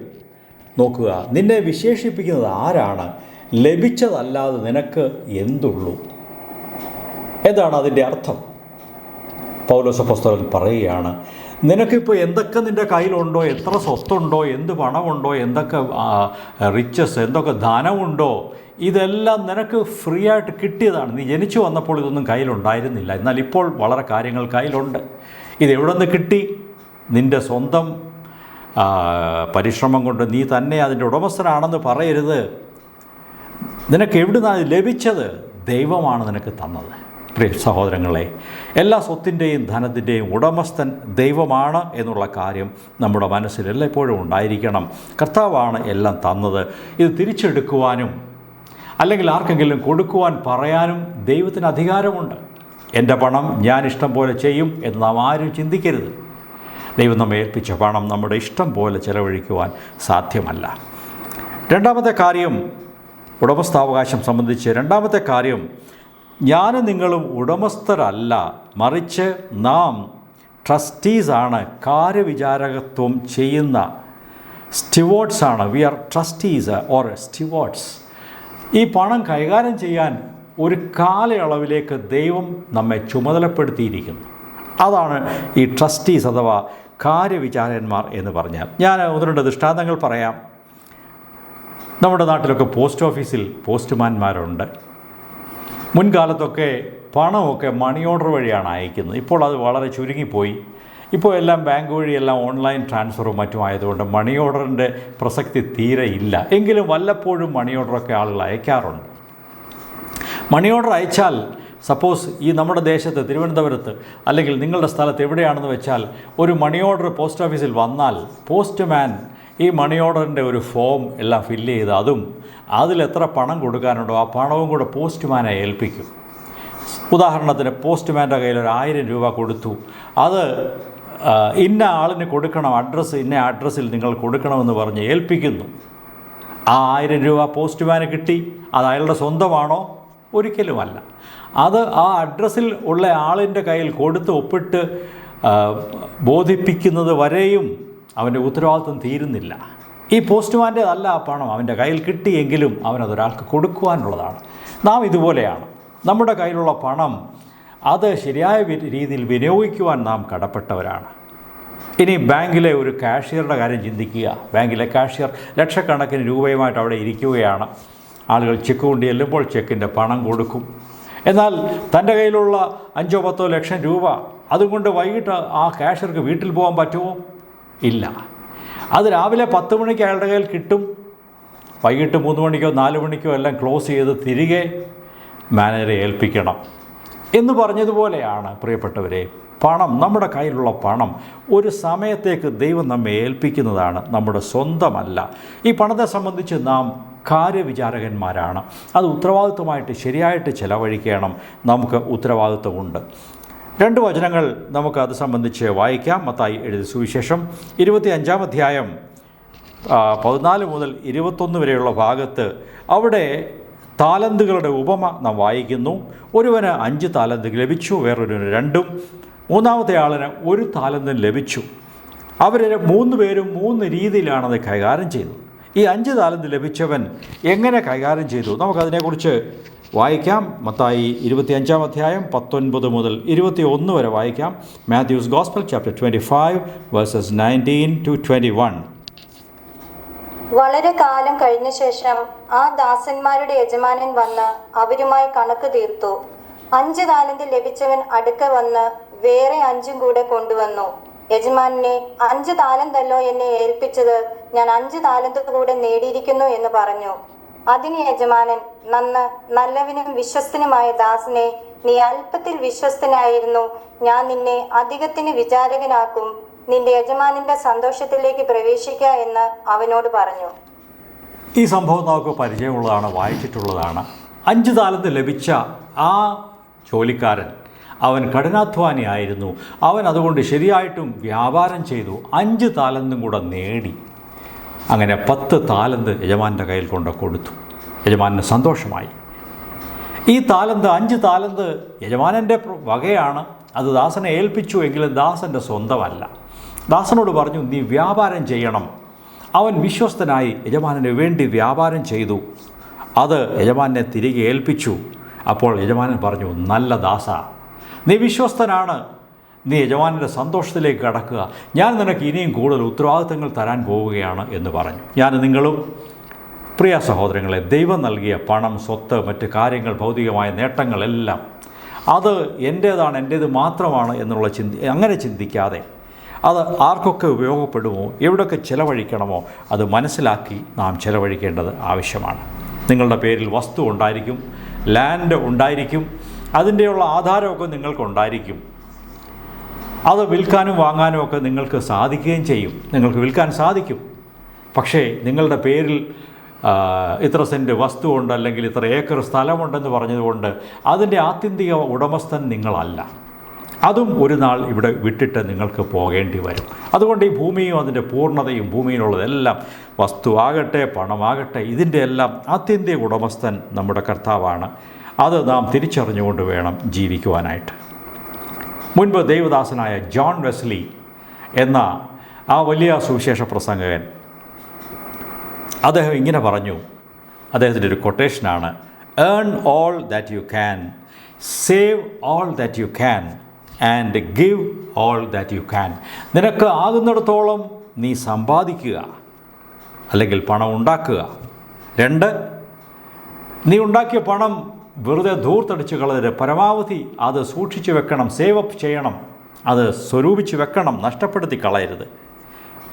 നോക്കുക. നിന്നെ വിശേഷിപ്പിക്കുന്നത് ആരാണ്? ലഭിച്ചതല്ലാതെ നിനക്ക് എന്തുള്ളൂ? എന്താണ് അതിന്റെ അർത്ഥം? പൗലോസ പുസ്തകൻ പറയുകയാണ് നിനക്കിപ്പോൾ എന്തൊക്കെ നിന്റെ കയ്യിലുണ്ടോ? എത്ര സ്വത്തുണ്ടോ? എന്ത് പണമുണ്ടോ? എന്തൊക്കെ റിച്ചസ് എന്തൊക്കെ ധനമുണ്ടോ? ഇതെല്ലാം നിനക്ക് ഫ്രീ ആയിട്ട് കിട്ടിയതാണ്. നീ ജനിച്ചു വന്നപ്പോൾ ഇതൊന്നും കയ്യിലുണ്ടായിരുന്നില്ല. എന്നാൽ ഇപ്പോൾ വളരെ കാര്യങ്ങൾ കയ്യിലുണ്ട്. ഇത് നിന്ന് കിട്ടി? നിന്റെ സ്വന്തം പരിശ്രമം കൊണ്ട് നീ തന്നെ അതിന്റെ ഉടമസ്ഥനാണെന്ന് പറയരുത്. നിനക്ക് എവിടുന്നാണ് ലഭിച്ചത്? ദൈവമാണ് നിനക്ക് തന്നത്. പ്രിയ സഹോദരങ്ങളെ എല്ലാ സ്വത്തിന്റെയും ധനത്തിന്റെയും ഉടമസ്ഥൻ ദൈവമാണ് എന്നുള്ള കാര്യം നമ്മുടെ മനസ്സിൽ എല്ലായ്പ്പോഴും ഉണ്ടായിരിക്കണം. കർത്താവാണ് എല്ലാം തന്നത്. ഇത് തിരിച്ചെടുക്കുവാനും അല്ലെങ്കിൽ ആർക്കെങ്കിലും കൊടുക്കുവാൻ പറയാനും ദൈവത്തിന് അധികാരമുണ്ട്. എന്റെ പണം ഞാൻ ഇഷ്ടം പോലെ ചെയ്യും എന്ന് നാം ആരും ചിന്തിക്കരുത്. ദൈവം നമ്മെ ഏൽപ്പിച്ച പണം നമ്മുടെ ഇഷ്ടം പോലെ ചെലവഴിക്കുവാൻ സാധ്യമല്ല. രണ്ടാമത്തെ കാര്യം ഉടമസ്ഥാവകാശം സംബന്ധിച്ച് രണ്ടാമത്തെ കാര്യം ഞാനും നിങ്ങളും ഉടമസ്ഥരല്ല. മറിച്ച് നാം ട്രസ്റ്റീസാണ് കാര്യവിചാരകത്വം ചെയ്യുന്ന. സ്റ്റിവാർഡ്സ് ആണ് we are trustees or stewards ഈ പണം കൈകാര്യം ചെയ്യാൻ ഒരു കാലയളവിലേക്ക് ദൈവം നമ്മെ ചുമതലപ്പെടുത്തിയിരിക്കുന്നു. അതാണ് ഈ ട്രസ്റ്റീസ് അഥവാ കാര്യവിചാരന്മാർ എന്ന് പറഞ്ഞാൽ. ഞാൻ ഒന്ന് രണ്ട് ദൃഷ്ടാന്തങ്ങൾ പറയാം. നമ്മുടെ നാട്ടിലൊക്കെ പോസ്റ്റ് ഓഫീസിൽ പോസ്റ്റ്മാൻമാരുണ്ട്. മുൻകാലത്തൊക്കെ പണമൊക്കെ മണി ഓർഡർ വഴിയാണ് അയക്കുന്നത്. ഇപ്പോൾ അത് വളരെ ചുരുങ്ങിപ്പോയി. ഇപ്പോൾ എല്ലാം ബാങ്ക് വഴിയെല്ലാം ഓൺലൈൻ ട്രാൻസ്ഫറും മറ്റും ആയതുകൊണ്ട് മണി ഓർഡറിന്റെ പ്രസക്തി തീരെ ഇല്ല. എങ്കിലും വല്ലപ്പോഴും മണി ഓർഡറൊക്കെ ആളുകൾ അയക്കാറുണ്ട്. മണി ഓർഡർ അയച്ചാൽ സപ്പോസ് ഈ നമ്മുടെ ദേശത്ത് തിരുവനന്തപുരത്ത് അല്ലെങ്കിൽ നിങ്ങളുടെ സ്ഥലത്ത് എവിടെയാണെന്ന് വെച്ചാൽ ഒരു മണി ഓർഡർ പോസ്റ്റ് ഓഫീസിൽ വന്നാൽ പോസ്റ്റ്മാൻ ഈ മണി ഓർഡറിന്റെ ഒരു ഫോം എല്ലാം ഫില്ല് ചെയ്ത് അതും അതിൽ എത്ര പണം കൊടുക്കാനുണ്ടോ ആ പണവും കൂടെ പോസ്റ്റ്മാനെ ഏൽപ്പിക്കും. ഉദാഹരണത്തിന് പോസ്റ്റ്മാന്റെ കയ്യിൽ ഒരു ആയിരം രൂപ കൊടുത്തു. അത് ഇന്ന ആളിന് കൊടുക്കണം അഡ്രസ്സ് ഇന്ന അഡ്രസ്സിൽ നിങ്ങൾ കൊടുക്കണമെന്ന് പറഞ്ഞ് ഏൽപ്പിക്കുന്നു. ആ ആയിരം രൂപ പോസ്റ്റ്മാന് കിട്ടി. അത് അയാളുടെ സ്വന്തമാണോ? ഒരിക്കലുമല്ല. അത് ആ അഡ്രസ്സിൽ ഉള്ള ആളിന്റെ കയ്യിൽ കൊടുത്ത് ഒപ്പിട്ട് ബോധിപ്പിക്കുന്നത് വരെയും അവന്റെ ഉത്തരവാദിത്വം തീരുന്നില്ല. ഈ പോസ്റ്റ്മാന്റേതല്ല ആ പണം അവന്റെ കയ്യിൽ കിട്ടിയെങ്കിലും അവനതൊരാൾക്ക് കൊടുക്കുവാനുള്ളതാണ്. നാം ഇതുപോലെയാണ്. നമ്മുടെ കയ്യിലുള്ള പണം അത് ശരിയായ രീതിയിൽ വിനിയോഗിക്കുവാൻ നാം കടപ്പെട്ടവരാണ്. ഇനി ബാങ്കിലെ ഒരു കാഷ്യറുടെ കാര്യം ചിന്തിക്കുക. ബാങ്കിലെ കാഷ്യർ ലക്ഷക്കണക്കിന് രൂപയുമായിട്ട് അവിടെ ഇരിക്കുകയാണ്. ആളുകൾ ചെക്ക് കൊണ്ട് ചെല്ലുമ്പോൾ ചെക്കിന്റെ പണം കൊടുക്കും. എന്നാൽ തന്റെ കയ്യിലുള്ള അഞ്ചോ പത്തോ ലക്ഷം രൂപ അതുകൊണ്ട് വൈകിട്ട് ആ കാഷ്യർക്ക് വീട്ടിൽ പോകാൻ പറ്റുമോ? ഇല്ല. അത് രാവിലെ പത്ത് മണിക്ക് അയാളുടെ കയ്യിൽ കിട്ടും. വൈകിട്ട് മൂന്ന് മണിക്കോ നാല് മണിക്കോ എല്ലാം ക്ലോസ് ചെയ്ത് തിരികെ മാനേജറെ ഏൽപ്പിക്കണം. എന്ന് പറഞ്ഞതുപോലെയാണ് പ്രിയപ്പെട്ടവരെ പണം നമ്മുടെ കയ്യിലുള്ള പണം ഒരു സമയത്തേക്ക് ദൈവം നമ്മെ ഏൽപ്പിക്കുന്നതാണ് നമ്മുടെ സ്വന്തമല്ല. ഈ പണത്തെ സംബന്ധിച്ച് നാം കാര്യവിചാരകന്മാരാണ്. അത് ഉത്തരവാദിത്വമായിട്ട് ശരിയായിട്ട് ചെലവഴിക്കണം. നമുക്ക് ഉത്തരവാദിത്വമുണ്ട്. രണ്ട് വചനങ്ങൾ നമുക്ക് അത് സംബന്ധിച്ച് വായിക്കാം. മത്തായി എഴുതി സുവിശേഷം ഇരുപത്തി അഞ്ചാം അധ്യായം പതിനാല് മുതൽ ഇരുപത്തൊന്ന് വരെയുള്ള ഭാഗത്ത് അവിടെ താലന്തുകളുടെ ഉപമ നാം വായിക്കുന്നു. ഒരുവന് അഞ്ച് താലന്ത് ലഭിച്ചു വേറൊരുവന് രണ്ടും. മൂന്നാമത്തെ ആളിന് ഒരു താലന്തും ലഭിച്ചു. അവർ മൂന്ന് പേരും മൂന്ന് രീതിയിലാണത് കൈകാര്യം ചെയ്തു ഈ അഞ്ച് താലന്ത് ലഭിച്ചവൻ എങ്ങനെ കൈകാര്യം ചെയ്തു? നമുക്കതിനെക്കുറിച്ച് വായിക്കാം. മത്തായി ഇരുപത്തിയഞ്ചാം അധ്യായം പത്തൊൻപത് മുതൽ ഇരുപത്തി ഒന്ന് വരെ വായിക്കാം. Matthew's gospel chapter twenty five verses nineteen to twenty one വളരെ കാലം കഴിഞ്ഞ ശേഷം ആ ദാസന്മാരുടെ യജമാനൻ വന്ന് അവരുമായി കണക്ക് തീർത്തു. അഞ്ച് താലന്ത് ലഭിച്ചവൻ അടുക്ക വന്ന് വേറെ അഞ്ചും കൂടെ കൊണ്ടുവന്നു. യജമാനെ അഞ്ച് താലന്തല്ലോ എന്നെ ഏൽപ്പിച്ചത്. ഞാൻ അഞ്ച് താലന്ത് കൂടെ നേടിയിരിക്കുന്നു എന്ന് പറഞ്ഞു. അതിന് യജമാനൻ നന്ന് നല്ലവനും വിശ്വസ്തനുമായ ദാസനെ നീ അല്പത്തിൽ വിശ്വസ്തനായിരുന്നു. ഞാൻ നിന്നെ അധികത്തിന് വിചാരകനാക്കും. നിന്റെ യജമാനന്റെ സന്തോഷത്തിലേക്ക് പ്രവേശിക്കുക എന്ന് അവനോട് പറഞ്ഞു. ഈ സംഭവം നമുക്ക് പരിചയമുള്ളതാണ് വായിച്ചിട്ടുള്ളതാണ്. അഞ്ച് താലത്ത് ലഭിച്ച ആ ജോലിക്കാരൻ അവൻ കഠിനാധ്വാനിയായിരുന്നു. അവൻ അതുകൊണ്ട് ശരിയായിട്ടും വ്യാപാരം ചെയ്തു. അഞ്ച് താലന്തും കൂടെ നേടി. അങ്ങനെ പത്ത് താലന്ത് യജമാന്റെ കയ്യിൽ കൊണ്ട് കൊടുത്തു. യജമാനന് സന്തോഷമായി. ഈ താലന്ത് അഞ്ച് താലന്ത് യജമാനന്റെ വകയാണ്. അത് ദാസനെ ഏൽപ്പിച്ചു എങ്കിലും ദാസന്റെ സ്വന്തമല്ല. ദാസനോട് പറഞ്ഞു നീ വ്യാപാരം ചെയ്യണം. അവൻ വിശ്വസ്തനായി യജമാനന് വേണ്ടി വ്യാപാരം ചെയ്തു. അത് യജമാനെ തിരികെ ഏൽപ്പിച്ചു. അപ്പോൾ യജമാനൻ പറഞ്ഞു നല്ല ദാസ നീ വിശ്വസ്തനാണ്. നീ യജമാനന്റെ സന്തോഷത്തിലേക്ക് കടക്കുക. ഞാൻ നിനക്ക് ഇനിയും കൂടുതൽ ഉത്തരവാദിത്തങ്ങൾ തരാൻ പോവുകയാണ് എന്ന് പറഞ്ഞു. ഞാൻ നിങ്ങളും പ്രിയ സഹോദരങ്ങളെ ദൈവം നൽകിയ പണം സ്വത്ത് മറ്റ് കാര്യങ്ങൾ ഭൗതികമായ നേട്ടങ്ങളെല്ലാം അത് എന്റേതാണ് എന്റേത് മാത്രമാണ് എന്നുള്ള ചിന്തി അങ്ങനെ ചിന്തിക്കാതെ അത് ആർക്കൊക്കെ ഉപയോഗപ്പെടുമോ എവിടെയൊക്കെ ചിലവഴിക്കണമോ അത് മനസ്സിലാക്കി നാം ചിലവഴിക്കേണ്ടത് ആവശ്യമാണ്. നിങ്ങളുടെ പേരിൽ വസ്തു ഉണ്ടായിരിക്കും ലാൻഡ് ഉണ്ടായിരിക്കും അതിന്റെയുള്ള ആധാരമൊക്കെ നിങ്ങൾക്കുണ്ടായിരിക്കും. അത് വിൽക്കാനും വാങ്ങാനും ഒക്കെ നിങ്ങൾക്ക് സാധിക്കുകയും ചെയ്യും. നിങ്ങൾക്ക് വിൽക്കാൻ സാധിക്കും. പക്ഷേ നിങ്ങളുടെ പേരിൽ ഇത്ര സെന്റ് വസ്തുവുണ്ട് അല്ലെങ്കിൽ ഇത്ര ഏക്കർ സ്ഥലമുണ്ടെന്ന് പറഞ്ഞതുകൊണ്ട് അതിന്റെ ആത്യന്തിക ഉടമസ്ഥൻ നിങ്ങളല്ല. അതും ഒരു നാൾ ഇവിടെ വിട്ടിട്ട് നിങ്ങൾക്ക് പോകേണ്ടി വരും. അതുകൊണ്ട് ഈ ഭൂമിയും അതിന്റെ പൂർണതയും ഭൂമിയിലുള്ളതെല്ലാം വസ്തുവാകട്ടെ പണമാകട്ടെ ഇതിന്റെ എല്ലാം ആത്യന്തിക ഉടമസ്ഥൻ നമ്മുടെ കർത്താവാണ്. അത് നാം തിരിച്ചറിഞ്ഞുകൊണ്ട് വേണം ജീവിക്കുവാനായിട്ട്. മുൻപ് ദൈവദാസനായ ജോൺ വെസ്ലി എന്ന ആ വലിയ സുവിശേഷ പ്രസംഗകൻ അദ്ദേഹം ഇങ്ങനെ പറഞ്ഞു. അദ്ദേഹത്തിന്റെ ഒരു കൊട്ടേഷനാണ് earn all that you can save all that you can and give all that you can നിനക്ക് ആകുന്നിടത്തോളം നീ സമ്പാദിക്കുക അല്ലെങ്കിൽ പണം ഉണ്ടാക്കുക. രണ്ട് നീ ഉണ്ടാക്കിയ പണം വെറുതെ ധൂർത്തടിച്ച് കളയരുത്. പരമാവധി അത് സൂക്ഷിച്ചു വെക്കണം. സേവ് അപ്പ് ചെയ്യണം. അത് സ്വരൂപിച്ച് വെക്കണം. നഷ്ടപ്പെടുത്തി കളയരുത്.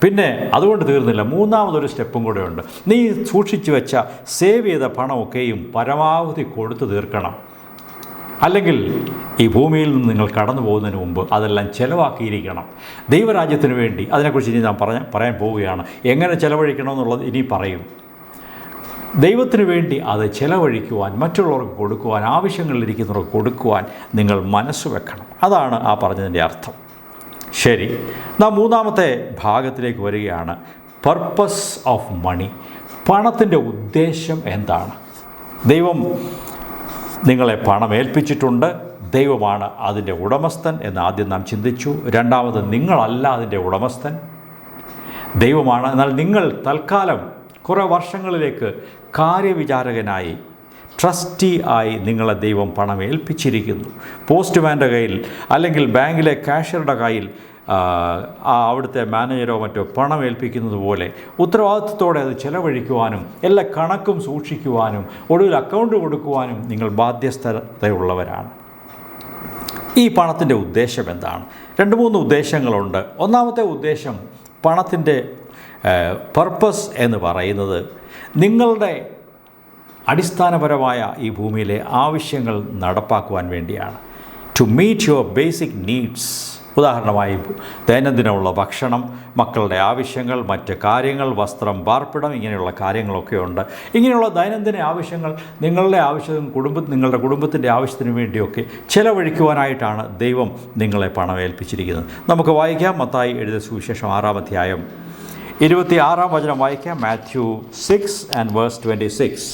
പിന്നെ അതുകൊണ്ട് തീർന്നില്ല. മൂന്നാമതൊരു സ്റ്റെപ്പും കൂടെ ഉണ്ട് നീ സൂക്ഷിച്ചു വെച്ച സേവ് ചെയ്ത പണമൊക്കെയും പരമാവധി കൊടുത്തു തീർക്കണം. അല്ലെങ്കിൽ ഈ ഭൂമിയിൽ നിന്ന് നിങ്ങൾ കടന്നു പോകുന്നതിന് മുമ്പ് അതെല്ലാം ചിലവാക്കിയിരിക്കണം. ദൈവരാജ്യത്തിന് വേണ്ടി അതിനെക്കുറിച്ച് ഇനി ഞാൻ പറഞ്ഞ പറയാൻ പോവുകയാണ്. എങ്ങനെ ചിലവഴിക്കണമെന്നുള്ളത് ഇനി പറയും. ദൈവത്തിന് വേണ്ടി അത് ചിലവഴിക്കുവാൻ മറ്റുള്ളവർക്ക് കൊടുക്കുവാൻ ആവശ്യങ്ങളിലിരിക്കുന്നവർക്ക് കൊടുക്കുവാൻ നിങ്ങൾ മനസ്സ് വെക്കണം. അതാണ് ആ പറഞ്ഞതിന്റെ അർത്ഥം. ശരി നാം മൂന്നാമത്തെ ഭാഗത്തിലേക്ക് വരികയാണ്. പർപ്പസ് ഓഫ് മണി പണത്തിന്റെ ഉദ്ദേശം എന്താണ്? ദൈവം നിങ്ങളെ പണം ഏൽപ്പിച്ചിട്ടുണ്ട്. ദൈവമാണ് അതിന്റെ ഉടമസ്ഥൻ എന്ന് ആദ്യം നാം ചിന്തിച്ചു. രണ്ടാമത് നിങ്ങളല്ല അതിന്റെ ഉടമസ്ഥൻ. ദൈവമാണ് എന്നാൽ നിങ്ങൾ തൽക്കാലം കുറേ വർഷങ്ങളിലേക്ക് കാര്യവിചാരകനായി ട്രസ്റ്റി ആയി നിങ്ങളെ ദൈവം പണം ഏൽപ്പിച്ചിരിക്കുന്നു പോസ്റ്റ്മാന്റെ കയ്യിൽ അല്ലെങ്കിൽ ബാങ്കിലെ കാഷ്യറുടെ കയ്യിൽ ആ, അവിടുത്തെ മാനേജരോ മറ്റോ പണം ഏൽപ്പിക്കുന്നത് പോലെ ഉത്തരവാദിത്വത്തോടെ അത് ചെലവഴിക്കുവാനും എല്ലാ കണക്കും സൂക്ഷിക്കുവാനും ഒടുവിൽ അക്കൗണ്ട് കൊടുക്കുവാനും നിങ്ങൾ ബാധ്യസ്ഥതയുള്ളവരാണ്. ഈ പണത്തിന്റെ ഉദ്ദേശം എന്താണ്? രണ്ട് മൂന്ന് ഉദ്ദേശങ്ങളുണ്ട്. ഒന്നാമത്തെ ഉദ്ദേശം പണത്തിന്റെ പർപ്പസ് എന്ന് പറയുന്നത് നിങ്ങളുടെ അടിസ്ഥാനപരമായ ഈ ഭൂമിയിലെ ആവശ്യങ്ങൾ നടപ്പാക്കുവാൻ വേണ്ടിയാണ്. To meet your basic needs ഉദാഹരണമായി ദൈനംദിനമുള്ള ഭക്ഷണം മക്കളുടെ ആവശ്യങ്ങൾ മറ്റ് കാര്യങ്ങൾ വസ്ത്രം പാർപ്പിടം ഇങ്ങനെയുള്ള കാര്യങ്ങളൊക്കെ ഉണ്ട്. ഇങ്ങനെയുള്ള ദൈനംദിന ആവശ്യങ്ങൾ നിങ്ങളുടെ ആവശ്യവും കുടുംബ നിങ്ങളുടെ കുടുംബത്തിന്റെ ആവശ്യത്തിന് വേണ്ടിയൊക്കെ ചിലവഴിക്കുവാനായിട്ടാണ് ദൈവം നിങ്ങളെ പണമേൽപ്പിച്ചിരിക്കുന്നത്. നമുക്ക് വായിക്കാം മത്തായി എഴുതിയ സുവിശേഷം ആറാം അധ്യായം. ഇരുപത്തി ആറാം വചനം വായിക്കാം. Matthew six and verse twenty six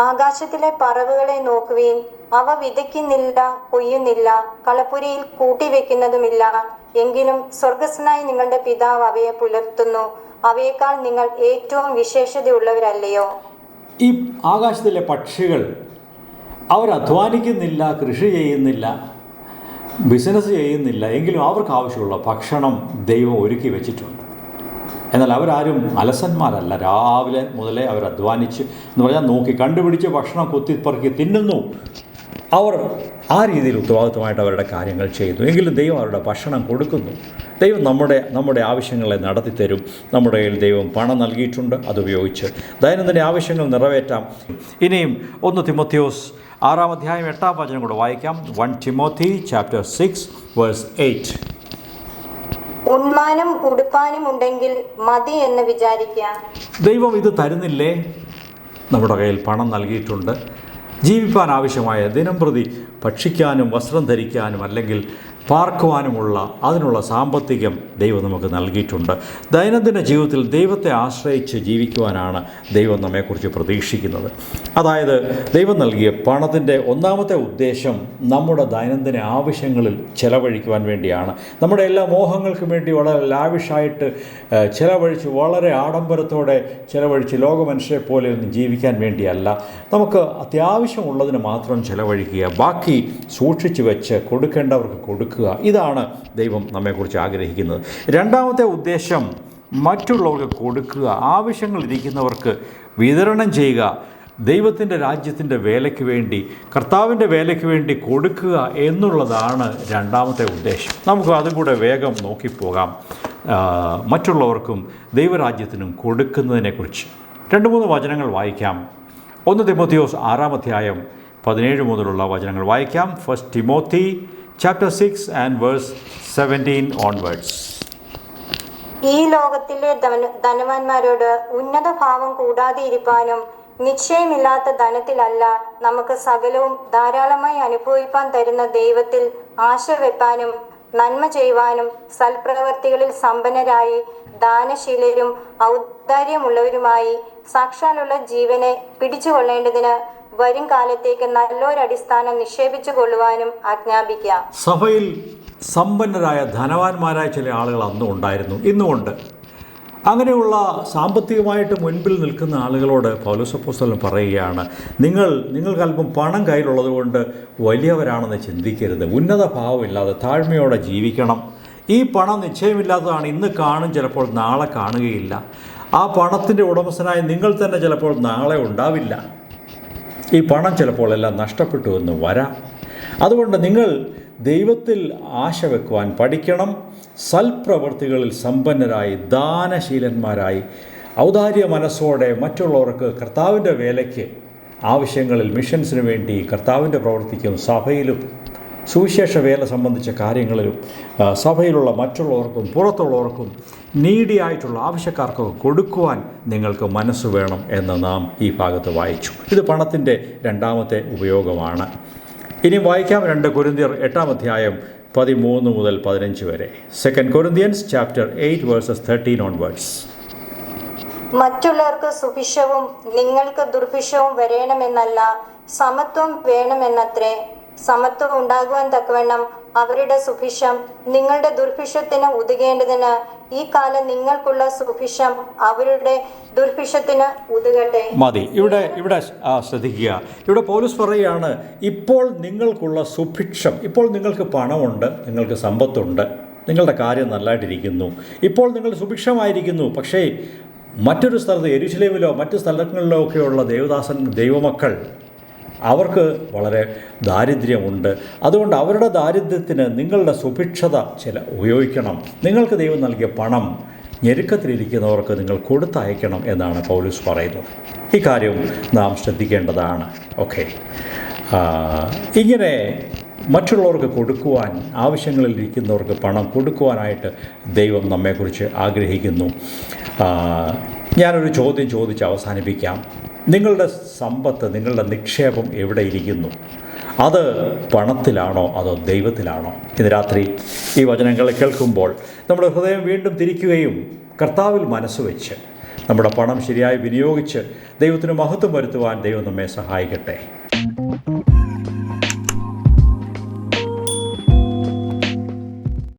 ആകാശത്തിലെ പറവുകളെ നോക്കുവീൻ. അവ വിതയ്ക്കുന്നില്ല കൊയ്യുന്നില്ല കളപ്പുരയിൽ കൂട്ടിവെക്കുന്നതുമില്ല എങ്കിലും സ്വർഗസ്നായി നിങ്ങളുടെ പിതാവ് അവയെ പുലർത്തുന്നു. അവയേക്കാൾ നിങ്ങൾ ഏറ്റവും വിശേഷതയുള്ളവരല്ലയോ? ഈ ആകാശത്തിലെ പക്ഷികൾ അവർ അധ്വാനിക്കുന്നില്ല കൃഷി ചെയ്യുന്നില്ല ബിസിനസ് ചെയ്യുന്നില്ല. എങ്കിലും അവർക്ക് ആവശ്യമുള്ള ഭക്ഷണം ദൈവം ഒരുക്കി വെച്ചിട്ടുണ്ട്. എന്നാൽ അവരാരും അലസന്മാരല്ല. രാവിലെ മുതലേ അവർ അധ്വാനിച്ച് എന്ന് പറഞ്ഞാൽ നോക്കി കണ്ടുപിടിച്ച് ഭക്ഷണം കൊത്തിപ്പറക്കി തിന്നുന്നു. അവർ ആ രീതിയിൽ ഉത്തരവാദിത്തമായിട്ട് അവരുടെ കാര്യങ്ങൾ ചെയ്യുന്നു. എങ്കിലും ദൈവം അവരുടെ ഭക്ഷണം കൊടുക്കുന്നു. ദൈവം നമ്മുടെ നമ്മുടെ ആവശ്യങ്ങളെ നടത്തിത്തരും നമ്മുടെ കയ്യിൽ ദൈവം പണം നൽകിയിട്ടുണ്ട്. അതുപയോഗിച്ച് ദൈനംദിന ആവശ്യങ്ങൾ നിറവേറ്റാം. ഇനിയും ഒന്ന് തിമോത്തിയോസ് ആറാം അധ്യായം എട്ടാം വചനം കൂടെ വായിക്കാം. One Timothy chapter six verse eight ഉണ്മാനും ഉടുപ്പാനും ഉണ്ടെങ്കിൽ മതി എന്ന് വിചാരിക്കുക ദൈവം ഇത് തരുന്നില്ലേ? നമ്മുടെ കയ്യിൽ പണം നൽകിയിട്ടുണ്ട്. ജീവിപ്പാൻ ആവശ്യമായ ദിനം പ്രതി ഭക്ഷിക്കാനും വസ്ത്രം ധരിക്കാനും അല്ലെങ്കിൽ പാർക്കുവാനുമുള്ള അതിനുള്ള സാമ്പത്തികം ദൈവം നമുക്ക് നൽകിയിട്ടുണ്ട്. ദൈനംദിന ജീവിതത്തിൽ ദൈവത്തെ ആശ്രയിച്ച് ജീവിക്കുവാനാണ് ദൈവം നമ്മെക്കുറിച്ച് പ്രതീക്ഷിക്കുന്നത്. അതായത് ദൈവം നൽകിയ പണത്തിന്റെ ഒന്നാമത്തെ ഉദ്ദേശം നമ്മുടെ ദൈനംദിന ആവശ്യങ്ങളിൽ ചെലവഴിക്കുവാൻ വേണ്ടിയാണ്. നമ്മുടെ എല്ലാ മോഹങ്ങൾക്കും വേണ്ടി വളരെ ലാവിഷായിട്ട് ചിലവഴിച്ച് വളരെ ആഡംബരത്തോടെ ചിലവഴിച്ച് ലോകമനുഷ്യരെ പോലെ ഒന്നും ജീവിക്കാൻ വേണ്ടിയല്ല. നമുക്ക് അത്യാവശ്യമുള്ളതിന് മാത്രം ചിലവഴിക്കുക ബാക്കി സൂക്ഷിച്ചു വെച്ച് കൊടുക്കേണ്ടവർക്ക് കൊടുക്കുക. ഇതാണ് ദൈവം നമ്മെക്കുറിച്ച് ആഗ്രഹിക്കുന്നത്. രണ്ടാമത്തെ ഉദ്ദേശം മറ്റുള്ളവർക്ക് കൊടുക്കുക. ആവശ്യങ്ങളിരിക്കുന്നവർക്ക് വിതരണം ചെയ്യുക. ദൈവത്തിന്റെ രാജ്യത്തിന്റെ വേലയ്ക്ക് വേണ്ടി കർത്താവിന്റെ വേലയ്ക്ക് വേണ്ടി കൊടുക്കുക എന്നുള്ളതാണ് രണ്ടാമത്തെ ഉദ്ദേശം. നമുക്ക് അതും കൂടെ വേഗം നോക്കിപ്പോകാം. മറ്റുള്ളവർക്കും ദൈവരാജ്യത്തിനും കൊടുക്കുന്നതിനെക്കുറിച്ച്. രണ്ട് മൂന്ന് വചനങ്ങൾ വായിക്കാം. ഒന്ന് തിമോത്തിയോസ് ആറാം അധ്യായം പതിനേഴ് മുതലുള്ള വചനങ്ങൾ വായിക്കാം. First Timothy chapter six and verse seventeen onwards ഈ ലോകത്തിലെ ധന- ധനവാന്മാരോട് ഉന്നത ഭാവം കൂടാതെ ഇരിപ്പാനും നിശ്ചയമില്ലാത്ത ധനത്തിലല്ല നമുക്ക് സകലവും ധാരാളമായി അനുഭവിപ്പാൻ തരുന്ന ദൈവത്തിൽ ആശ വെപ്പാനും നന്മ ചെയ്യുവാനും സൽപ്രവർത്തികളിൽ സമ്പന്നരായി ദാനശീലരും ഔദാര്യമുള്ളവരുമായി സാക്ഷാലുള്ള ജീവനെ പിടിച്ചുകൊള്ളേണ്ടതിന് വരും കാലത്തേക്ക് നല്ലൊരടിസ്ഥാനം നിക്ഷേപിച്ചു കൊള്ളുവാനും ആജ്ഞാപിക്കാം. സഭയിൽ സമ്പന്നരായ ധനവാന്മാരായ ചില ആളുകൾ അന്നും ഉണ്ടായിരുന്നു ഇന്നുമുണ്ട് അങ്ങനെയുള്ള സാമ്പത്തികമായിട്ട് മുൻപിൽ നിൽക്കുന്ന ആളുകളോട് പൗലോസപ്പോസ്തലൻ പറയുകയാണ് നിങ്ങൾ നിങ്ങൾക്കല്പം പണം കയ്യിലുള്ളത് കൊണ്ട് വലിയവരാണെന്ന് ചിന്തിക്കരുത്. ഉന്നത ഭാവമില്ലാതെ താഴ്മയോടെ ജീവിക്കണം. ഈ പണം നിശ്ചയമില്ലാത്തതാണ് ഇന്ന് കാണും ചിലപ്പോൾ നാളെ കാണുകയില്ല. ആ പണത്തിന്റെ ഉടമസ്ഥനായി നിങ്ങൾ തന്നെ ചിലപ്പോൾ നാളെ ഉണ്ടാവില്ല. ഈ പണം ചിലപ്പോൾ എല്ലാം നഷ്ടപ്പെട്ടു എന്ന് വരാം. അതുകൊണ്ട് നിങ്ങൾ ദൈവത്തിൽ ആശ വെക്കുവാൻ പഠിക്കണം. സൽപ്രവൃത്തികളിൽ സമ്പന്നരായി ദാനശീലന്മാരായി ഔദാര്യ മനസ്സോടെ മറ്റുള്ളവർക്ക് കർത്താവിന്റെ വേലയ്ക്ക് ആവശ്യങ്ങളിൽ മിഷൻസിന് വേണ്ടി കർത്താവിന്റെ പ്രവർത്തിക്കും സഭയിലും. സുവിശേഷ വേല സംബന്ധിച്ച കാര്യങ്ങളിലും സഭയിലുള്ള മറ്റുള്ളവർക്കും പുറത്തുള്ളവർക്കും നീഡിയായിട്ടുള്ള ആവശ്യക്കാർക്കൊക്കെ കൊടുക്കുവാൻ നിങ്ങൾക്ക് മനസ്സ് വേണം എന്ന് നാം ഈ ഭാഗത്ത് വായിച്ചു. ഇത് പണത്തിന്റെ രണ്ടാമത്തെ ഉപയോഗമാണ്. ഇനി വായിക്കാം രണ്ട് കുരുന്തിയർ എട്ടാം അധ്യായം പതിമൂന്ന് മുതൽ പതിനഞ്ച് വരെ. Second Corinthians chapter eight verses thirteen onwards മറ്റുള്ളവർക്ക് സുഭിഷവും നിങ്ങൾക്ക് ദുർഭിക്ഷവും വരേണമെന്നല്ല സമത്വം വേണമെന്നത്രേ സമത്വം ഉണ്ടാകുവാൻ തക്കവണ്ണം അവരുടെ സുഭിക്ഷം നിങ്ങളുടെ ദുർഭിക്ഷത്തിന് ഉതുകേണ്ടതിന് ഈ കാലം നിങ്ങൾക്കുള്ള സുഭിക്ഷം അവരുടെ ദുർഭിക്ഷത്തിന് ഉതുകട്ടെ. മതി. ഇവിടെ ഇവിടെ ശ്രദ്ധിക്കുക. ഇവിടെ പോലീസ് പറയുകയാണ് ഇപ്പോൾ നിങ്ങൾക്കുള്ള സുഭിക്ഷം ഇപ്പോൾ നിങ്ങൾക്ക് പണമുണ്ട് നിങ്ങൾക്ക് സമ്പത്തുണ്ട് നിങ്ങളുടെ കാര്യം നല്ലതായിട്ടിരിക്കുന്നു ഇപ്പോൾ നിങ്ങൾ സുഭിക്ഷമായിരിക്കുന്നു പക്ഷേ മറ്റൊരു സ്ഥലത്ത് എരുശലേമിലോ മറ്റു സ്ഥലങ്ങളിലോ ഒക്കെയുള്ള ദേവദാസൻ ദൈവമക്കൾ അവർക്ക് വളരെ ദാരിദ്ര്യമുണ്ട്. അതുകൊണ്ട് അവരുടെ ദാരിദ്ര്യത്തിന് നിങ്ങളുടെ സുഭിക്ഷത ചില ഉപയോഗിക്കണം. നിങ്ങൾക്ക് ദൈവം നൽകിയ പണം ഞെരുക്കത്തിലിരിക്കുന്നവർക്ക് നിങ്ങൾ കൊടുത്തയക്കണം എന്നാണ് പൗലൂസ് പറയുന്നത്. ഈ കാര്യം നാം ശ്രദ്ധിക്കേണ്ടതാണ്. ഓക്കെ. ഇങ്ങനെ മറ്റുള്ളവർക്ക് കൊടുക്കുവാൻ ആവശ്യങ്ങളിൽ ഇരിക്കുന്നവർക്ക് പണം കൊടുക്കുവാനായിട്ട് ദൈവം നമ്മെക്കുറിച്ച് ആഗ്രഹിക്കുന്നു. ഞാനൊരു ചോദ്യം ചോദിച്ച് അവസാനിപ്പിക്കാം. നിങ്ങളുടെ സമ്പത്ത് നിങ്ങളുടെ നിക്ഷേപം എവിടെ ഇരിക്കുന്നു അത് പണത്തിലാണോ അതോ ദൈവത്തിലാണോ? ഇന്ന് രാത്രി ഈ വചനങ്ങൾ കേൾക്കുമ്പോൾ നമ്മുടെ ഹൃദയം വീണ്ടും തിരിക്കുകയും കർത്താവിൽ മനസ്സ് വെച്ച് നമ്മുടെ പണം ശരിയായി വിനിയോഗിച്ച് ദൈവത്തിന് മഹത്വം വരുത്തുവാൻ ദൈവം നമ്മെ സഹായിക്കട്ടെ.